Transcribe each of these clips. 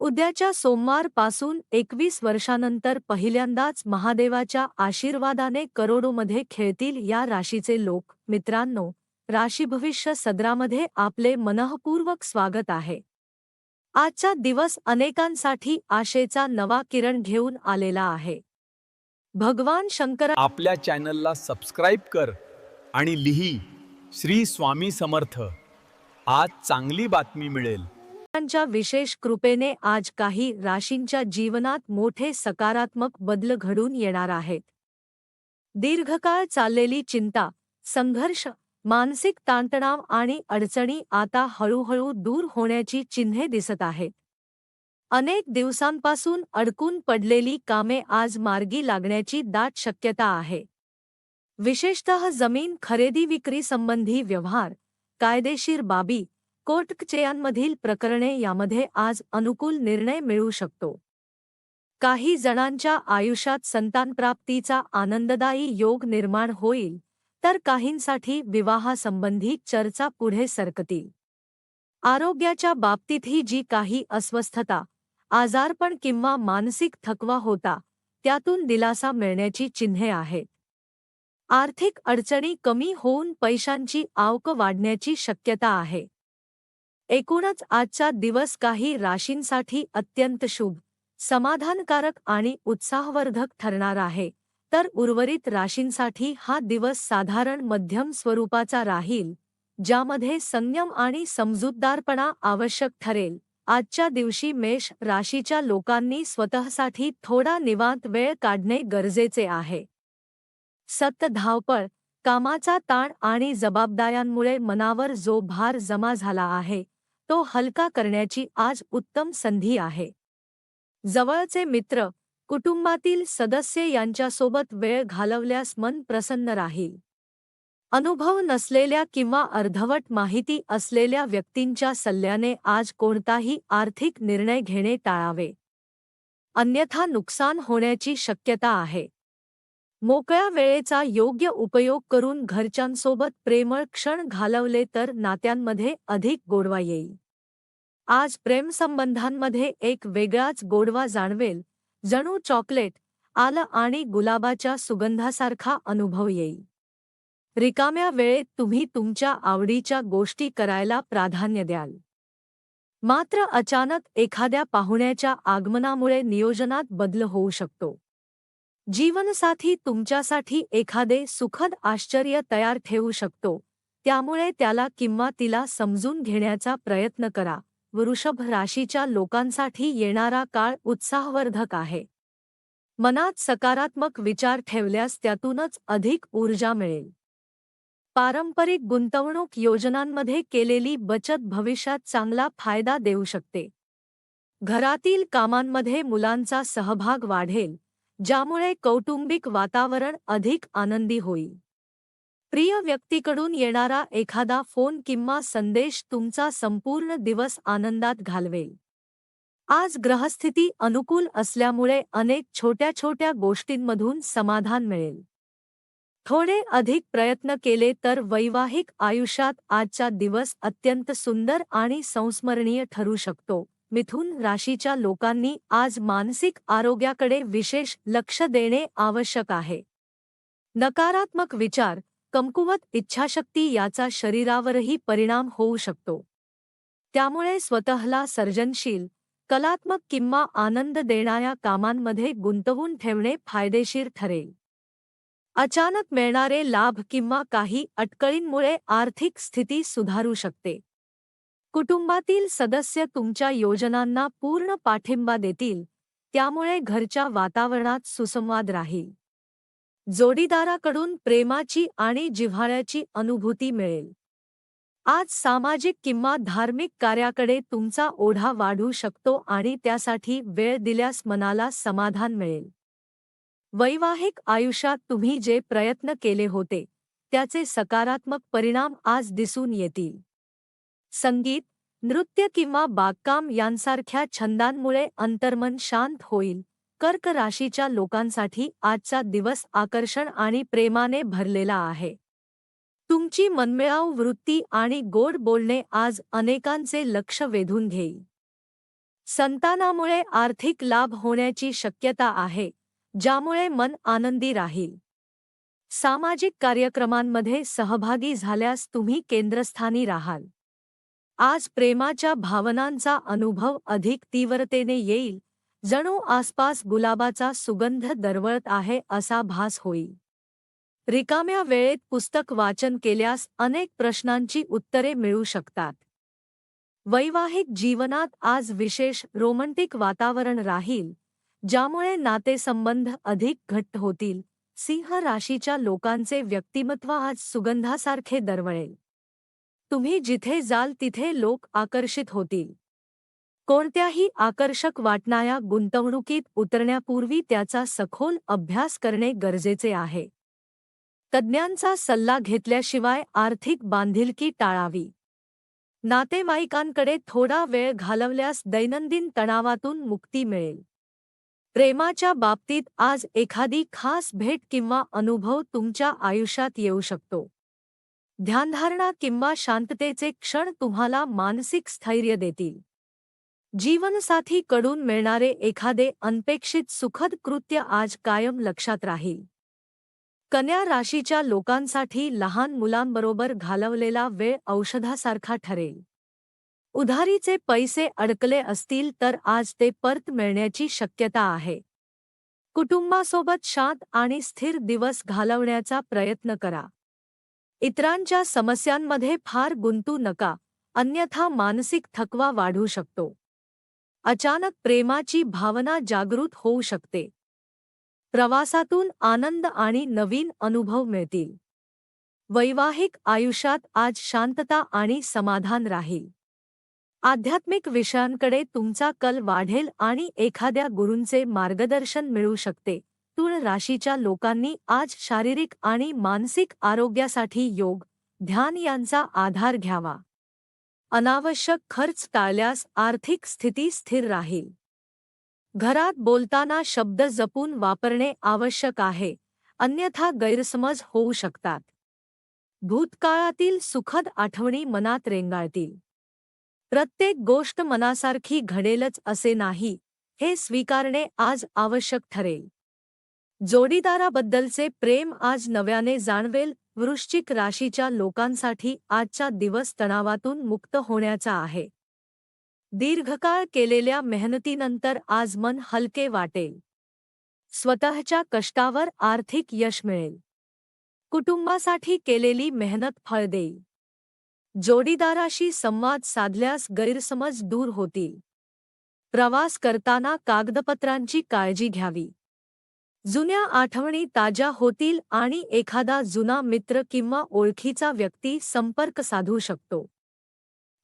उद्याच्या सोमवारपासून एकवीस वर्षानंतर पहिल्यांदाच महादेवाच्या आशीर्वादाने करोडोमध्ये खेळतील या राशीचे लोक. मित्रांनो राशी भविष्य सदरामध्ये आपले मनःपूर्वक स्वागत आहे. आजचा दिवस अनेकांसाठी आशेचा नवा किरण घेऊन आलेला आहे. भगवान शंकर आपल्या चॅनलला सबस्क्राईब कर आणि लिही. श्री स्वामी समर्थ. आज चांगली बातमी मिळेल. च्या विशेष कृपेने आज काही राशींच्या जीवनात मोठे सकारात्मक बदल घडून येणार आहेत. दीर्घकाळ चाललेली चिंता संघर्ष मानसिक ताणतणाव आणि अडचणी आता हळूहळू दूर होण्याची चिन्हे दिसत आहेत. अनेक दिवसांपासून अडकून पडलेली कामे आज मार्गी लागण्याची दाट शक्यता आहे. विशेषतः जमीन खरेदी विक्री संबंधी व्यवहार कायदेशीर बाबी कोर्ट प्रकरणे यामध्ये आज अनुकूल निर्णय मिळू शकतो. काही जणांच्या आयुष्यात संतानप्राप्तीचा आनंददायी योग निर्माण होईल तर काहींसाठी विवाहासंबंधी चर्चा पुढे सरकतील. आरोग्याच्या बाबतीतही जी काही अस्वस्थता आजारपण किंवा मानसिक थकवा होता त्यातून दिलासा मिळण्याची चिन्हे आहेत. आर्थिक अडचणी कमी होऊन पैशांची आवक वाढण्याची शक्यता आहे. एकूणच आजचा दिवस काही राशींसाठी अत्यंत शुभ समाधानकारक आणि उत्साहवर्धक ठरणार आहे. तर उर्वरित राशींसाठी हा दिवस साधारण मध्यम स्वरूपाचा राहील ज्यामध्ये संयम आणि समजूतदारपणा आवश्यक ठरेल. आजच्या दिवशी मेष राशीच्या लोकांनी स्वतःसाठी थोडा निवांत वेळ काढणे गरजेचे आहे. सत्य धावपळ कामाचा ताण आणि जबाबदाऱ्यांमुळे मनावर जो भार जमा झाला आहे तो हलका करण्याची आज उत्तम संधी आहे. जवळचे मित्र कुटुंबातील सदस्य यांच्यासोबत वेळ घालवल्यास मन प्रसन्न राहील. अनुभव नसलेल्या किंवा अर्धवट माहिती असलेल्या व्यक्तींच्या सल्ल्याने आज कोणताही आर्थिक निर्णय घेणे टाळावे. अन्यथा नुकसान होण्याची शक्यता आहे. मोकळ्या वेळेचा योग्य उपयोग करून घरच्यांसोबत प्रेमळ क्षण घालवले तर नात्यांमध्ये अधिक गोडवा येईल. आज प्रेमसंबंधांमध्ये एक वेगळाच गोडवा जाणवेल जणू चॉकलेट आलं आणि गुलाबाच्या सुगंधासारखा अनुभव येईल. रिकाम्या वेळेत तुम्ही तुमच्या आवडीच्या गोष्टी करायला प्राधान्य द्याल. मात्र अचानक एखाद्या पाहुण्याच्या आगमनामुळे नियोजनात बदल होऊ शकतो. जीवनसाथी तुमच्यासाठी एखादे सुखद आश्चर्य तयार ठेवू शकतो. त्यामुळे त्याला किंवा तिला समजून घेण्याचा प्रयत्न करा. वृषभ राशीच्या लोकांसाठी येणारा काळ उत्साहवर्धक आहे. मनात सकारात्मक विचार ठेवल्यास त्यातूनच अधिक ऊर्जा मिळेल. पारंपरिक गुंतवणूक योजनांमध्ये केलेली बचत भविष्यात चांगला फायदा देऊ शकते. घरातील कामांमध्ये मुलांचा सहभाग वाढेल. ज्यामुळे कौटुंबिक वातावरण अधिक आनंदी होईल. प्रिय व्यक्तीकडून येणारा एखादा फोन किंवा संदेश तुमचा संपूर्ण दिवस आनंदात घालवेल. आज ग्रहस्थिती अनुकूल असल्यामुळे अनेक छोट्या छोट्या गोष्टींमधून समाधान मिळेल. थोडे अधिक प्रयत्न केले तर वैवाहिक आयुष्यात आजचा दिवस अत्यंत सुंदर आणि संस्मरणीय ठरू शकतो. मिथुन राशीच्या लोकांनी आज मानसिक आरोग्याकडे विशेष लक्ष देणे आवश्यक आहे. नकारात्मक विचार कमकुवत इच्छाशक्ती याचा शरीरावरही परिणाम होऊ शकतो. त्यामुळे स्वतःला सर्जनशील कलात्मक किंवा आनंद देणाऱ्या कामांमध्ये गुंतवून ठेवणे फायदेशीर ठरेल. अचानक मिळणारे लाभ किंवा काही अटकळींमुळे आर्थिक स्थिती सुधारू शकते. कुटुंबातील सदस्य तुमच्या योजनांना पूर्ण पाठिंबा देतील त्यामुळे घरच्या वातावरणात सुसंवाद राहील. जोडीदाराकडून प्रेमाची आणि जिव्हाळ्याची अनुभूती मिळेल. आज सामाजिक किंवा धार्मिक कार्याकडे तुमचा ओढा वाढू शकतो आणि त्यासाठी वेळ दिल्यास मनाला समाधान मिळेल. वैवाहिक आयुष्यात तुम्ही जे प्रयत्न केले होते त्याचे सकारात्मक परिणाम आज दिसून येतील. संगीत नृत्य किंवा बागकाम यांसारख्या छंदांमुळे अंतर्मन शांत होईल. कर्क राशीच्या लोकांसाठी आजचा दिवस आकर्षण आणि प्रेमाने भरलेला आहे. तुमची मनमिळाऊ वृत्ती आणि गोड बोलणे आज अनेकांचे लक्ष वेधून घेईल. संतानामुळे आर्थिक लाभ होण्याची शक्यता आहे ज्यामुळे मन आनंदी राहील. सामाजिक कार्यक्रमांमध्ये सहभागी झाल्यास तुम्ही केंद्रस्थानी राहाल. आज प्रेमाच्या भावनांचा अनुभव अधिक तीव्रतेने येईल. जणू आसपास गुलाबाचा सुगंध दरवळत आहे असा भास होईल. रिकाम्या वेळेत पुस्तक वाचन केल्यास अनेक प्रश्नांची उत्तरे मिळू शकतात. वैवाहिक जीवनात आज विशेष रोमँटिक वातावरण राहील ज्यामुळे नातेसंबंध अधिक घट्ट होतील. सिंह राशीच्या लोकांचे व्यक्तिमत्व आज सुगंधासारखे दरवळेल. तुम्ही जिथे जाल तिथे लोक आकर्षित होतील. कोणत्याही आकर्षक वाटणाऱ्या गुंतवणुकीत उतरण्यापूर्वी त्याचा सखोल अभ्यास करणे गरजेचे आहे. तज्ज्ञांचा सल्ला घेतल्याशिवाय आर्थिक बांधिलकी टाळावी. नातेवाईकांकडे थोडा वेळ घालवल्यास दैनंदिन तणावातून मुक्ती मिळेल. प्रेमाच्या बाबतीत आज एखादी खास भेट किंवा अनुभव तुमच्या आयुष्यात येऊ शकतो. ध्यानधारणा किंवा शांततेचे क्षण तुम्हाला मानसिक स्थैर्य देतील. जीवनसाथी कडून मिळणारे एखादे अनपेक्षित सुखद कृत्य आज कायम लक्षात राहील. कन्या राशीच्या लोकांसाठी लहान मुलांबरोबर घालवलेला वेळ औषधासारखा ठरेल. उधारीचे पैसे अडकले असतील तर आज ते परत मिळण्याची शक्यता आहे. कुटुंबासोबत शांत आणि स्थिर दिवस घालवण्याचा प्रयत्न करा. इतरांच्या समस्यांमध्ये फार गुंतू नका अन्यथा मानसिक थकवा वाढू शकतो. अचानक प्रेमाची भावना जागृत होऊ शकते. प्रवासातून आनंद आणि नवीन अनुभव मिळतील. वैवाहिक आयुष्यात आज शांतता आणि समाधान राहील. आध्यात्मिक विषयांकडे तुमचा कल वाढेल आणि एखाद्या गुरूंचे मार्गदर्शन मिळू शकते. तुळ राशीच्या लोकांनी आज शारीरिक आणि मानसिक आरोग्यासाठी योग ध्यान यांचा आधार घ्यावा. अनावश्यक खर्च टाळल्यास आर्थिक स्थिती स्थिर राहील. घरात बोलताना शब्द जपून वापरणे आवश्यक आहे अन्यथा गैरसमज होऊ शकतात. भूतकाळातील सुखद आठवणी मनात रेंगाळतील. प्रत्येक गोष्ट मनासारखी घडेलच असे नाही हे स्वीकारणे आज आवश्यक ठरेल. जोडीदाराबद्दलचे प्रेम आज नव्याने जाणवेल वृश्चिक राशीच्या लोकांसाठी आजचा दिवस तणावातून मुक्त होण्याचा आहे. दीर्घकाळ केलेल्या मेहनतीनंतर आज मन हलके वाटेल. स्वतःच्या कष्टावर आर्थिक यश मिळेल. कुटुंबासाठी केलेली मेहनत फळ देईल. जोडीदाराशी संवाद साधल्यास गैरसमज दूर होतील. प्रवास करताना कागदपत्रांची काळजी घ्यावी. जुन्या आठवणी ताज्या होतील आणि एखादा जुना मित्र किंवा ओळखीचा व्यक्ती संपर्क साधू शकतो.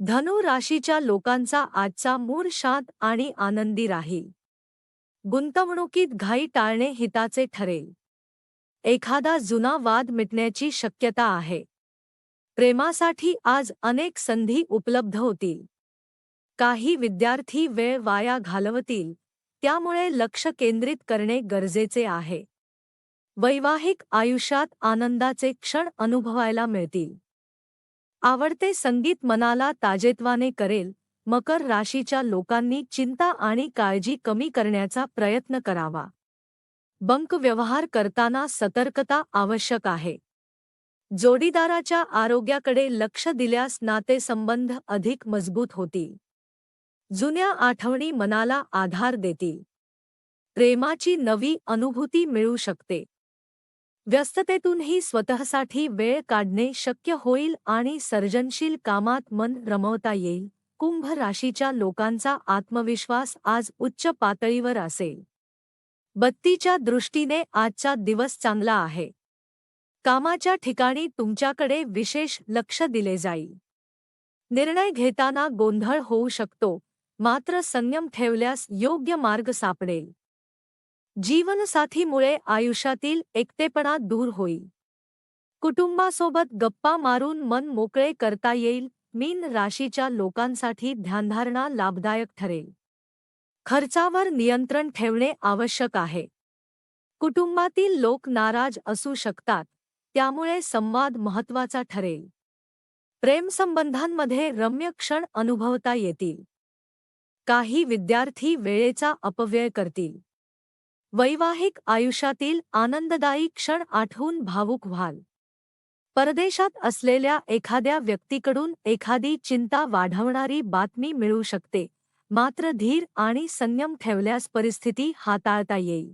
धनु राशीच्या लोकांचा आजचा मूळ शांत आणि आनंदी राहील. गुंतवणुकीत घाई टाळणे हिताचे ठरेल. एखादा जुना वाद मिटण्याची शक्यता आहे. प्रेमासाठी आज अनेक संधी उपलब्ध होतील. काही विद्यार्थी वेळ वाया घालवतील. त्यामुळे लक्ष केंद्रित करणे गरजेचे आहे. वैवाहिक आयुष्यात आनंदाचे क्षण अनुभवायला मिळतील. आवडते संगीत मनाला ताजेत्वाने करेल मकर राशीच्या लोकांनी चिंता आणि काळजी कमी करण्याचा प्रयत्न करावा. बंक व्यवहार करताना सतर्कता आवश्यक आहे. जोडीदाराच्या आरोग्याकडे लक्ष दिल्यास नातेसंबंध अधिक मजबूत होतील. जुन्या आठवणी मनाला आधार देतील. प्रेमाची नवी अनुभूती मिळू शकते. व्यस्ततेतूनही स्वतःसाठी वेळ काढणे शक्य होईल आणि सर्जनशील कामात मन रमवता येईल. कुंभ राशीच्या लोकांचा आत्मविश्वास आज उच्च पातळीवर असेल. बत्तीच्या दृष्टीने आजचा दिवस चांगला आहे. कामाच्या ठिकाणी तुमच्याकडे विशेष लक्ष दिले जाईल. निर्णय घेताना गोंधळ होऊ शकतो. मात्र संयम ठेवल्यास योग्य मार्ग सापडेल. जीवनसाथीमुळे आयुष्यातील एकटेपणा दूर होईल. कुटुंबासोबत गप्पा मारून मन मोकळे करता येईल मीन राशीच्या लोकांसाठी ध्यानधारणा लाभदायक ठरेल. खर्चावर नियंत्रण ठेवणे आवश्यक आहे. कुटुंबातील लोक नाराज असू शकतात त्यामुळे संवाद महत्त्वाचा ठरेल. प्रेमसंबंधांमध्ये रम्य क्षण अनुभवता येतील. काही विद्यार्थी वेळेचा अपव्यय करतील. वैवाहिक आयुष्यातील आनंददायी क्षण आठवून भावूक व्हाल. परदेशात असलेल्या एखाद्या व्यक्तीकडून एखादी चिंता वाढवणारी बातमी मिळू शकते मात्र धीर आणि संयम ठेवल्यास परिस्थिती हाताळता येईल.